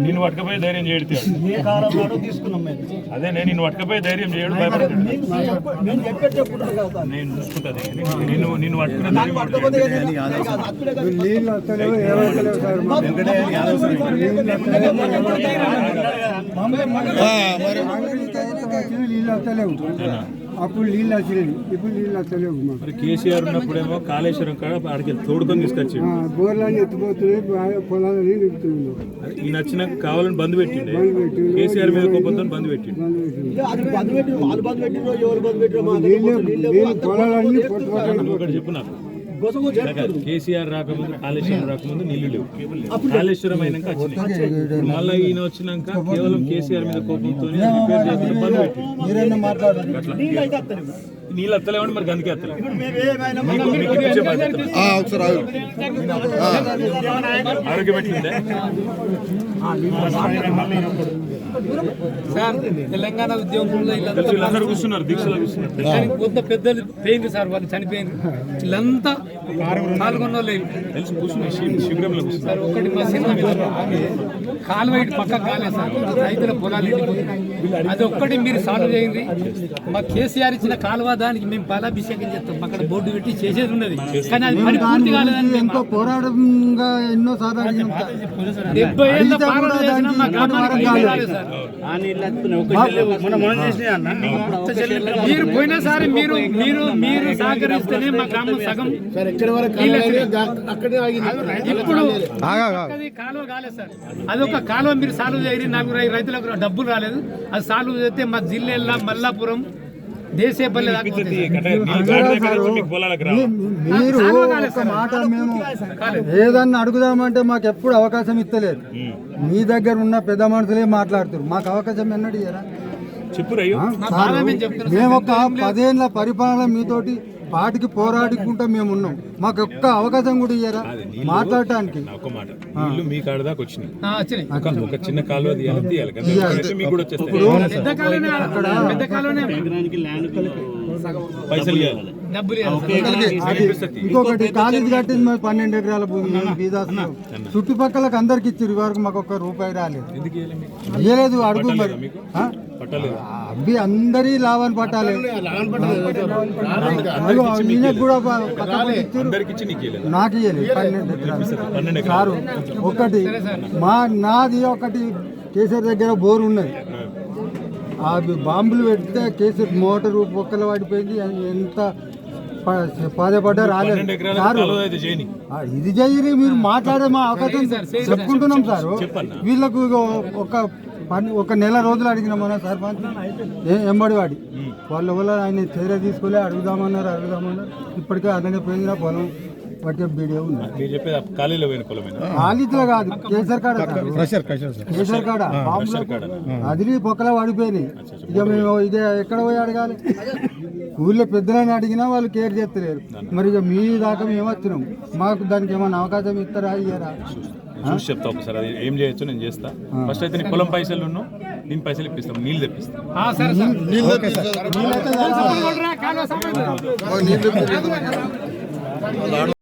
నిన్ను పట్టుకపోయి ధైర్యం చేయడు ఏ కాలం నాడో తీసుకున్నాం అదే నేను నిన్ను పట్టుకపోయి ధైర్యం చేయడు భయపడతాడు. నేను నేను చూసుకుంటుంది నిన్ను నిన్ను పట్టుకున్న ధైర్యం అప్పుడే. నీళ్ళు వచ్చినాయి ఇప్పుడు నీళ్ళు వస్తలేవు మాకు మరి కేసీఆర్ ఉన్నప్పుడేమో కాళేశ్వరం కాడ ఆడికి తోడుకొని తీసుకొచ్చి బోర్లన్నీ ఎత్తిపోతున్నాయి పొలాలని నింపుతున్నాయి. ఈ నచ్చినాక కావాలని బంద్ పెట్టిండే. బంద్ పెట్టి కేసీఆర్ మీద కోపంతో బంద్ పెట్టిండు. బంద్ పెట్టింది. ఇక అది బంద్ పెట్టి నీళ్ళు నీళ్ళు నీళ్ళు పొలాలన్నీ ఒకటి చెప్పు నాకు. కేసీఆర్ రాకముందు కాళేశ్వరం రాకముందు నీళ్ళు లేవు. కాళేశ్వరం అయినాక వచ్చినాయి. మళ్ళీ ఈయన వచ్చినాక కేవలం కేసీఆర్ మీద కోపంతో నీళ్ళు ఎత్తలేమని మరి అందుకే ఆగు. ఆరోగ్యం ఎట్లుందే? సార్ తెలంగాణ కానీ కొంత పెద్దలు పోయింది సార్ వాళ్ళు చనిపోయింది వీళ్ళంతా పాల్గొన్న సార్ ఒకటి మా సినిమా మీద కాలువ ఇటు పక్క కాలే సార్ రైతుల పొలాలు అది ఒక్కటి మీరు సాల్వ్ చేయండి. మా కేసీఆర్ ఇచ్చిన కాలువ దానికి మేము పాలాభిషేకం చేస్తాం. అక్కడ బోర్డు పెట్టి చేసేది ఉన్నది. కానీ అది పని పూర్తి కాలేదని పోరాటంగా ఎన్నో సార్లు. డెబ్బై ఏళ్ళ చేసినా మా గ్రామానికి సార్. మీరు పోయినసారి మీరు మీరు మీరు సహకరిస్తేనే మా గ్రామం సగం. ఇప్పుడు కాలువ కాలేదు సార్ అదొక కాలువ మీరు సాల్వ్ చేయరు నాకు రైతులకు డబ్బులు రాలేదు అది సాల్వ్ చేస్తే మా జిల్లా మల్లాపురం దేశేపల్లి మీరు ఒక. మాట మేము ఏదన్నా అడుగుదామంటే మాకు ఎప్పుడు అవకాశం ఇస్తలేదు. మీ దగ్గర ఉన్న పెద్ద మనుషులే మాట్లాడుతారు మాకు అవకాశం ఎన్నడు ఇయ్యరా? చెప్పు. మేము ఒక పదేళ్ళ పరిపాలన మీతోటి పాటికి పోరాడుకుంటా మేము ఉన్నాం. మాకు ఒక్క అవకాశం కూడా ఇయ్యరా? మాట్లాడటానికి. నా ఒక్క మాట. నీళ్ళు మీ కాడ దాకా వచ్చినాయి. ఒక ఒక చిన్న కాలువ తీయాలి తీయాలి కదా? అయితే మీకు కూడా వచ్చేస్తాయి. పెద్ద కాలనే పెద్ద కాలనే పైసలు ఇవ్వాలి. డబ్బులు ఇవ్వాలి. సార్. అది ఇంకొకటి కాలేజీ కట్టింది మరి పన్నెండు ఎకరాల భూమి బీదాస్తున్నాం చుట్టుపక్కలకు అందరికి ఇచ్చారు. వరకు మాకు ఒక్క రూపాయి రాలేదు. ఎందుకు ఇవ్వలే మీకు? ఇయ్యలేదు అడుగు మరి. మీకు? ఆ? అవి అందరి లాభాన్ని పట్టాలి. ఈయనకు కూడా నీకు ఇవ్వలేదు సారు ఒకటి మా నాది ఒకటి కేసీఆర్ దగ్గర బోర్ ఉన్నది. ఆ బాంబులు పెడితే కేసీఆర్ మోటారు పొక్కలు పడిపోయింది. ఎంత ప- పదే పడ్డా రాలేదు. ఇది చెయ్యి మీరు మాట్లాడే మా అవకాశం చెప్పుకుంటున్నాం సార్. వీళ్ళకు ఒక పని ఒక నెల రోజులు అడిగిన మన సర్పంచ్. ఏ- ఎంబడి వాడి వాళ్ళ వల్ల ఆయన చర్య తీసుకోలే అడుగుదామన్నారు అడుగుదామన్నారు. ఇప్పటికే అదనే పోయింది పొలం. పట్టే ఉంది. ఖాళీలో ఆలిత్లో కాదు కేసర్ కాడ కేసర్ కాడ పొక్కల పడిపోయినాయి. ఇక మేము ఇక ఎక్కడ పోయి అడగాలి? ఊళ్ళో పెద్దలని అడిగినా వాళ్ళు కేర్ చేస్తలేరు. మరి ఇక మీ దాకా మేము వచ్చినాం మాకు దానికి ఏమైనా అవకాశం ఇస్తారా ఇయ్యరా? చూసి చెప్తా ఒకసారి అది ఏం చేయొచ్చు నేను చేస్తా. ఫస్ట్ అయితే నీ పొలం పైసలు ఉన్నావు నేను పైసలు ఇప్పిస్తాం నీళ్ళు తెప్పిస్తాం. ఆ, సరే సార్. నీళ్ళు